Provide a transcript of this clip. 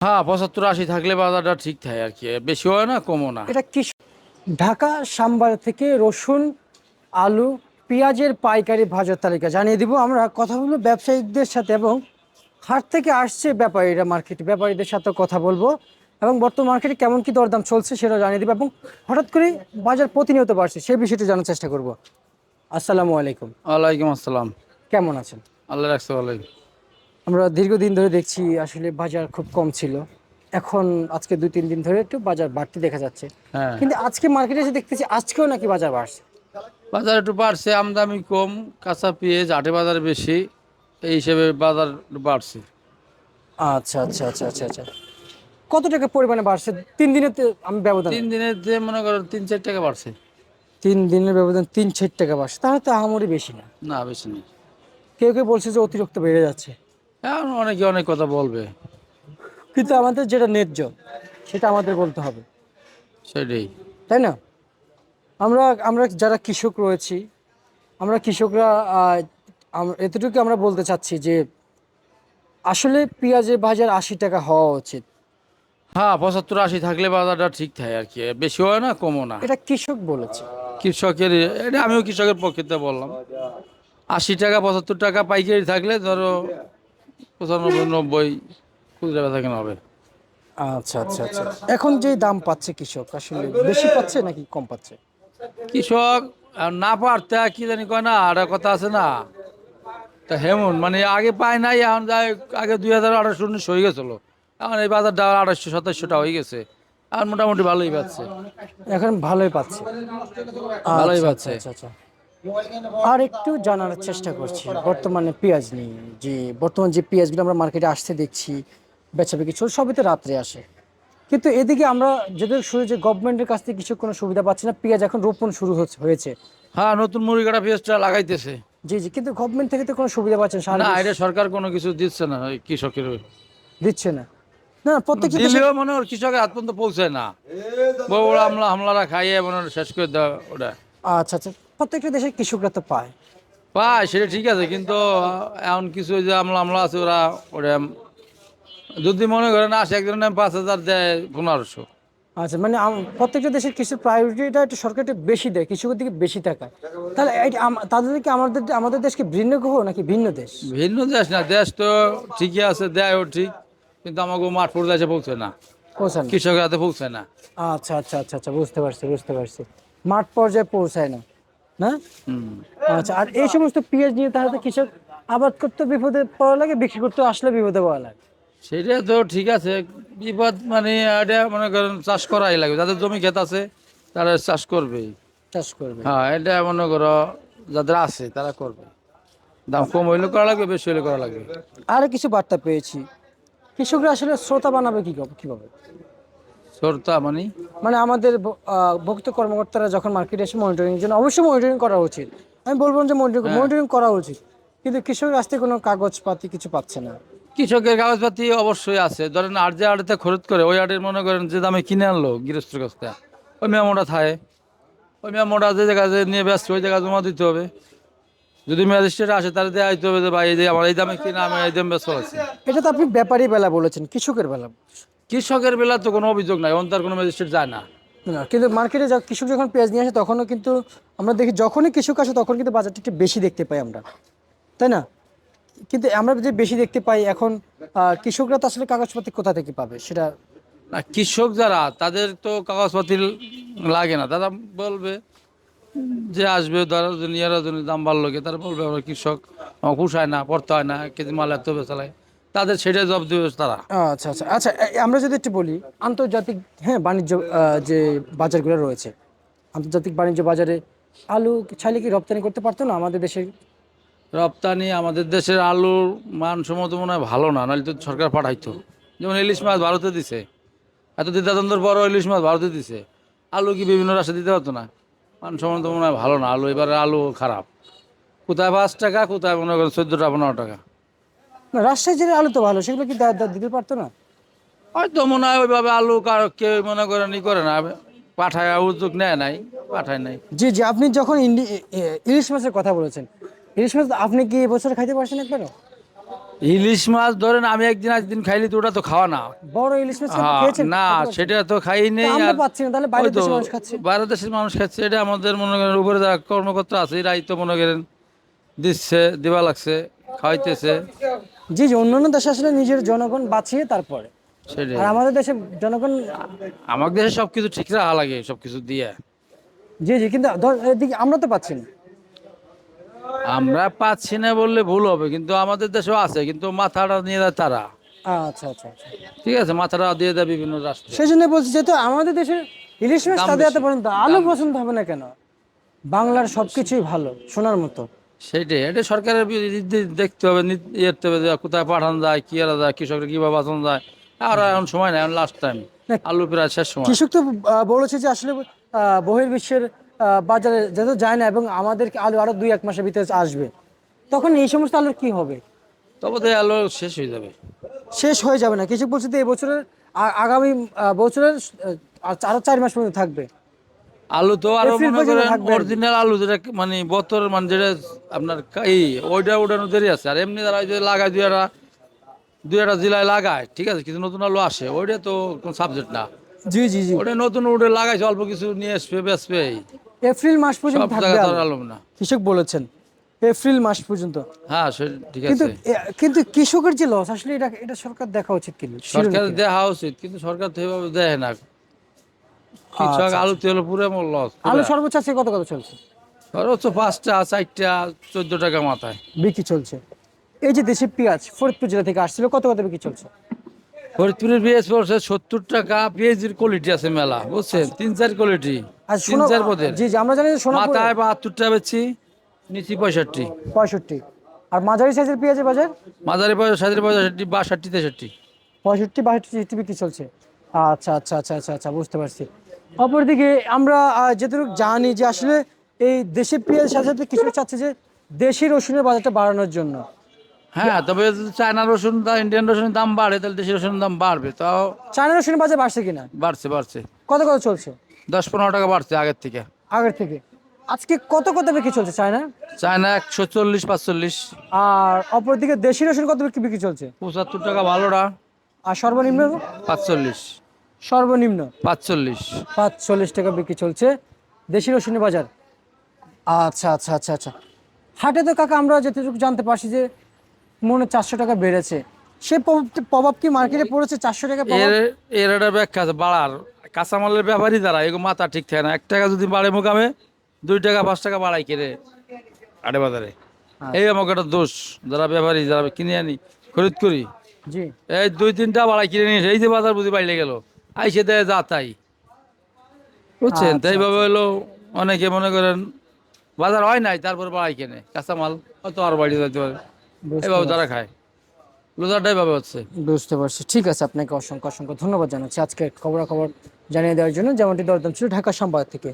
হ্যাঁ পঁচাত্তর আশি থাকলে বাজারটা ঠিক থাকে আর কি। বেশি হয় না কমও না। এটা কি ঢাকা সাম্বার থেকে রসুন আলু পেঁয়াজের পাইকারি ভাজার তালিকা জানিয়ে দিব আমরা। কথা বলব ব্যবসায়ীদের সাথে এবং হাট থেকে আসছে ব্যাপারীরা মার্কেটে ব্যাপারীদের সাথে কথা বলব। এবং বর্তমান মার্কেটে কেমন কি দরদাম চলছে সেটা জানিয়ে দিব এবং হঠাৎ করে বাজার প্রতিনিয়ত বাড়ছে সেই বিষয়টি জানার চেষ্টা করব। আসসালামু আলাইকুম। ওয়ালাইকুম আসসালাম। কেমন আছেন? আল্লাহ রাখছে ভালোই। আমরা দীর্ঘদিন ধরে দেখছি আসলে বাজার খুব কম ছিল। এখন আজকে দুই তিন দিন ধরে একটু বাজার বাড়তি দেখা যাচ্ছে। হ্যাঁ। কিন্তু আজকে মার্কেটে এসে দেখতেছি আজকেও নাকি বাজার বাড়ছে। বাজার একটু বাড়ছে আমদামি কম কাঁচা পেঁয়াজ আটে বাজার বেশি এই হিসেবে বাজার বাড়ছে। আচ্ছা আচ্ছা আচ্ছা আচ্ছা আচ্ছা। কত টাকা পরিমাণে বাড়ছে? তিন দিনের আমি ব্যবধান। তিন দিনের যে মনে করেন তিন চার টাকা বাড়ছে। তিন দিনের ব্যবধান তিন চার টাকা বাড়ছে। তাহলে তো আহামরি বেশি না। না বেশি নেই কেউ কেউ বলছে যে অতিরিক্ত বেড়ে যাচ্ছে। এখন অনেকে অনেক কথা বলবে। কিন্তু আমাদের যেটা ন্যায্য সেটা আমাদের বলতে হবে। সেটাই। তাই না? আমরা আমরা যারা কৃষক রয়েছি আমরা কৃষকরা এতটুকু আমরা বলতে চাচ্ছি যে আসলে পেঁয়াজের বাজার আশি টাকা হওয়া উচিত। হ্যাঁ পঁচাত্তর আশি থাকলে বাজারটা ঠিক থাকে আর কি। বেশি হয় না কমও না। এটা কৃষক বলেছে। কৃষকের এটা আমিও কৃষকের পক্ষেতে বললাম। আশি টাকা পঁচাত্তর টাকা পাইকারি থাকলে ধরো পঁচানব্বই নব্বই খুচরা বেচা কেনা হবে। আচ্ছা আচ্ছা আচ্ছা। এখন যে দাম পাচ্ছে কৃষক আসলে বেশি পাচ্ছে নাকি কম পাচ্ছে? কৃষক না পারতে কি জানি কয় না আর কথা আছে না। তা হেমন মানে আগে পায় নাই এখন যায় আগে দুই হাজার আঠারোশো উনিশ হয়ে গেছিল। এখন এই বাজার ডাল সাতাশশোটা হয়ে গেছে। আর মোটামুটি ভালোই পাচ্ছে। এখন ভালোই পাচ্ছে। ভালোই আচ্ছা, পাচ্ছে। আচ্ছা আচ্ছা। আর একটু জানার চেষ্টা করছি। বর্তমানে পেঁয়াজ নিয়ে যে বর্তমান যে পেঁয়াজগুলো আমরা মার্কেটে আসতে দেখছি বেচা বিক্রি চল সবই তো রাত্রে আসে। কিন্তু এদিকে আমরা যেদের শুরু যে গভর্নমেন্টের কাছ থেকে কিছু কোনো সুবিধা পাচ্ছি না পেঁয়াজ এখন রোপণ শুরু হয়েছে। হ্যাঁ নতুন মুড়ি কাটা পেঁয়াজটা লাগাইতেছে। জি জি কিন্তু গভর্নমেন্ট থেকে তো কোনো সুবিধা পাচ্ছেন না এটা সরকার কোনো কিছু দিচ্ছে না কৃষকের দিচ্ছে না। না দেশে- দিলেও মনে হয় কৃষকের হাত পর্যন্ত পৌঁছায় না। বড় বড় আমলা হামলারা খাইয়ে মনে শেষ করে দেওয়া ওটা। আচ্ছা আচ্ছা। প্রত্যেকটা দেশের কৃষকরা তো পায়। পায় সেটা ঠিক আছে কিন্তু এমন কিছু যে আমলা আমলা আছে ওরা ওরা যদি মনে করেন আসে একজনের নাম পাঁচ হাজার দেয় পনেরোশো। আচ্ছা মানে প্রত্যেকটা দেশের কৃষির প্রায়োরিটিটা একটু সরকার একটু বেশি দেয় কৃষকের দিকে বেশি টাকায় তাহলে তাদের কি আমাদের আমাদের দেশকে ভিন্ন গ্রহ নাকি ভিন্ন দেশ? ভিন্ন দেশ না দেশ তো ঠিকই আছে দেয়ও ঠিক কিন্তু আমাকে মাঠ পর্যায়ে পৌঁছে না। পৌঁছায় না। কৃষকের হাতে পৌঁছে না। আচ্ছা আচ্ছা আচ্ছা আচ্ছা বুঝতে পারছি বুঝতে পারছি। মাঠ পর্যায়ে পৌঁছায় না না? আচ্ছা আর এই সমস্ত পেঁয়াজ নিয়ে তাহলে কৃষক আবাদ করতে বিপদে পড়া লাগে বিক্রি করতে আসলে বিপদে পড়া লাগে? সেটা তো ঠিক আছে বিপদ মানে এটা মনে করেন চাষ করাই লাগবে যাদের জমি ক্ষেত আছে তারা চাষ করবেই। চাষ করবে। হ্যাঁ এটা মনে করো যাদের আছে তারা করবে। দাম কম হইলে করা লাগবে বেশি হইলে করা লাগবে। আরও কিছু বার্তা পেয়েছি কৃষকরা আসলে শ্রোতা বানাবে কি কীভাবে? সরতা মানে? মানে আমাদের ভক্ত কর্মকর্তারা যখন মার্কেটে এসে মনিটরিং জন্য অবশ্যই মনিটরিং করা উচিত। আমি বলব যে মনিটরিং মনিটরিং করা উচিত। কিন্তু কৃষকের কাছ থেকে কোনো কাগজপাতি কিছু পাচ্ছে না। কৃষকের কাগজপাতি অবশ্যই আছে। ধরেন আর যে আড়েতে খরচ করে ওই আড়ের মনে করেন যে দামে কিনে আনলো গৃহস্থের কাছ থেকে। ওই মেমোটা থাকে। ওই মেমোটা যে জায়গায় নিয়ে ব্যস্ত ওই জায়গায় জমা দিতে হবে। যদি ম্যাজিস্ট্রেট আসে তাহলে দেওয়া দিতে হবে যে ভাই এই যে আমার এই দামে কিনা আমি এই দামে ব্যস্ত আছি। এটা তো আপনি ব্যাপারী বেলা বলেছেন কৃষকের বেলা। কৃষকের বেলা তো কোনো অভিযোগ নাই অন তার কোনো ম্যাজিস্ট্রেট যায় না। না কিন্তু মার্কেটে যা কৃষক যখন পেঁয়াজ নিয়ে আসে তখনও কিন্তু আমরা দেখি যখনই কৃষক আসে তখন কিন্তু বাজারটা একটু বেশি দেখতে পাই আমরা। তাই না? কিন্তু আমরা যে বেশি দেখতে পাই এখন কৃষকরা তো আসলে কাগজপত্র কোথা থেকে পাবে? সেটা না কৃষক যারা তাদের তো কাগজপাতি লাগে না। তারা বলবে যে আসবে ধরো যে নিয়ারা দাম বাড়লো তারা বলবে আমরা কৃষক আমার পোষায় না পড়তে হয় না কেজি মাল এত বেচালায় তাদের সেটাই জব দেবে তারা। আচ্ছা আচ্ছা আচ্ছা আমরা যদি একটু বলি আন্তর্জাতিক হ্যাঁ বাণিজ্য যে বাজারগুলো রয়েছে আন্তর্জাতিক বাণিজ্য বাজারে আলু চাইলে কি রপ্তানি করতে পারতো না আমাদের দেশে রপ্তানি আমাদের দেশের আলুর মান সম্মত মনে হয় ভালো না নাহলে তো সরকার পাঠাইতো। যেমন ইলিশ মাছ ভারতে দিছে এত দ্বিধাদ্বন্দ্বর বড় ইলিশ মাছ ভারতে দিছে আলু কি বিভিন্ন রাষ্ট্রে দিতে পারতো না? মান সম্মত মনে হয় ভালো না আলু এবারে আলু খারাপ। কোথায় পাঁচ টাকা কোথায় মনে করেন চোদ্দোটা পনেরো টাকা। না রাজশাহী জেলার আলু তো ভালো সেগুলো কি দিতে পারতো না? হয়তো মনে হয় ওইভাবে আলু কারও কেউ মনে করেন ই করে না। পাঠায় উদ্যোগ নেয় নাই পাঠায় নাই। জি জি আপনি যখন ইলিশ মাছের কথা বলেছেন ইলিশ মাছ আপনি কি এবছর খাইতে পারছেন একবারও? ইলিশ মাছ ধরেন আমি একদিন একদিন খাইলি তো ওটা তো খাওয়া না। বড় ইলিশ মাছ হ্যাঁ, খেয়েছেন? না সেটা তো খাই নেই আমরা আর পাচ্ছি না তাহলে বাইরের দেশের মানুষ খাচ্ছে। বাইরের দেশের মানুষ খাচ্ছে এটা আমাদের মনে করেন উপরে যারা কর্মকর্তা আছে এরাই তো মনে করেন দিচ্ছে দেওয়া লাগছে খাওয়াইতেছে। জি জি অন্যান্য দেশে আসলে নিজের জনগণ বাঁচিয়ে তারপরে। আর আমাদের দেশে জনগণ আমাদের দেশে সবকিছু ঠিক রাখা লাগে সবকিছু দিয়ে। জি জি কিন্তু এদিকে আমরা তো পাচ্ছি না। আমরা পাচ্ছি না বললে ভুল হবে কিন্তু আমাদের দেশেও আছে কিন্তু মাথাটা নিয়ে দেয় তারা। আচ্ছা আচ্ছা আচ্ছা। ঠিক আছে মাথাটা দিয়ে দেয় বিভিন্ন রাষ্ট্র। সেই জন্য বলছি যেহেতু আমাদের দেশে ইলিশ মাছ তাদের এত পর্যন্ত আলু পছন্দ হবে না কেন? বাংলার সবকিছুই ভালো শোনার মতো। সেটাই এটা সরকারের দেখতে হবে নি- ইয়ে হবে কোথায় পাঠানো যায় কি করা যায় কৃষকরা কীভাবে বাঁচানো যায়। আর এখন সময় নাই লাস্ট টাইম আলু প্রায় শেষ সময়। কৃষক তো বলেছে যে আসলে বহির্বিশ্বের বাজারে যেহেতু যায় না এবং আমাদের আলু আরও দুই এক মাসের ভিতরে আসবে। তখন এই সমস্ত আলুর কি হবে? তবে তো আলু শেষ হয়ে যাবে। শেষ হয়ে যাবে না। কৃষক বলছে যে এই বছরের আগামী বছরের আরও চার মাস পর্যন্ত থাকবে। আলু তো আরও মনে করেন। অরিজিনাল আলু যেটা মানে বতর মানে যেটা আপনার এই ওইটা দেরি আছে। আর এমনি যারা ওই যে লাগায় দুই একটা দুই একটা জেলায় লাগায় ঠিক আছে? কিছু নতুন আলু আসে। ওইটা তো কোনো সাবজেক্ট না। জি জি জি। ওটা নতুন উঠে লাগাইছে অল্প কিছু নিয়ে আসবে বেসবে এপ্রিল মাস পর্যন্ত থাকবে আলু। না। কৃষক বলেছেন এপ্রিল মাস পর্যন্ত। হ্যাঁ ঠিক আছে। এ- কিন্তু কৃষকের যে লস আসলে এটা এটা সরকার দেখা উচিত কিন্তু সরকার দেওয়া উচিত কিন্তু সরকার তো এভাবে দেয় না। কৃষক আলু তেল পুরো আমার লস আলু সর্বোচ্চ আজকে কত কত চলছে? তো পাঁচটা চারটা চোদ্দ টাকা মাথায়। বিক্রি চলছে। এই যে দেশি পেঁয়াজ ফরিদপুর জেলা থেকে আসছিল কত কত বিক্রি চলছে? ফরিদপুরের পেঁয়াজ পড়ছে সত্তর টাকা পেঁয়াজের কোয়ালিটি আছে মেলা বুঝছেন? তিন চার কোয়ালিটি তিন চার পদের। জি আমরা জানি মাথায় বাহাত্তর টাকা বেচছি নিচি পঁয়ষট্টি। পঁয়ষট্টি। আর মাঝারি সাইজের পেঁয়াজের বাজার? মাঝারি সাদের পঁয়ষট্টি বাষট্টি তেষট্টি। পঁয়ষট্টি বাষট্টি বিক্রি চলছে। আচ্ছা আচ্ছা আচ্ছা আচ্ছা আচ্ছা বুঝতে পারছি। অপরদিকে আমরা আহ, যতটুকু জানি যে আসলে এই দেশি পেঁয়াজের সাথে সাথে কিছু চাচ্ছে যে দেশি রসুনের বাজারটা বাড়ানোর জন্য। হ্যাঁ তবে চায়না রসুন ইন্ডিয়ান রসুনের দাম বাড়ে তাহলে দেশি রসুনের দাম বাড়বে। তাও চায়না রসুনের বাজার বাড়ছে কিনা? বাড়ছে বাড়ছে। কত কত চলছে? দশ পনেরো টাকা বাড়ছে আগের থেকে। আগের থেকে। আজকে কত কত বিক্রি চলছে চায়না? চায়না একশো চল্লিশ পাঁচচল্লিশ। আর অপরদিকে দেশি রসুন কত বিক্রি বিক্রি চলছে? পঁচাত্তর টাকা ভালোটা। আর সর্বনিম্ন? পাঁচচল্লিশ। সর্বনিম্ন? পাঁচচল্লিশ। পাঁচচল্লিশ টাকা বিক্রি চলছে। দেশি রসুনের বাজার। আচ্ছা আচ্ছা আচ্ছা আচ্ছা। হাটে তো কাকা আমরা যতটুকু জানতে পারছি যে মনে চারশো টাকা বেড়েছে। সে প্রভাব- কি মার্কেটে পড়েছে? চারশো টাকা? এর এর একটা ব্যাখ্যা আছে বাড়ার। কাঁচামালের ব্যাপারই দ্বারা এগুলো মাথা ঠিক থাকে না। এক টাকা যদি বাড়ে মোকামে দুই টাকা পাঁচ টাকা বাড়াই কেড়ে আড়ে বাজারে। এই আমাকে একটা দোষ যারা ব্যাপারী যারা কিনে আনি খরিদ করি। জি। এই দুই তিনটা বাড়াই কিনে নিয়ে এই যে বাজার বুঝি বাইরে গেল। আইসে দেয় যা তাই। বুঝছেন? আচ্ছা, তাই ভাবে হলো অনেকে মনে করেন বাজার হয় নাই তারপর বাড়াই কেনে। কাঁচামাল হয়তো আর বাড়ি যেতে পারে। বুঝতে এইভাবে তারা খায়। লোজারটাই ভাবে হচ্ছে। বুঝতে পারছি। ঠিক আছে আপনাকে অসংখ্য অসংখ্য ধন্যবাদ জানাচ্ছি। আজকে খবরাখবর জানিয়ে দেওয়ার জন্য যেমনটি দরদাম ছিল ঢাকা সংবাদ থেকে।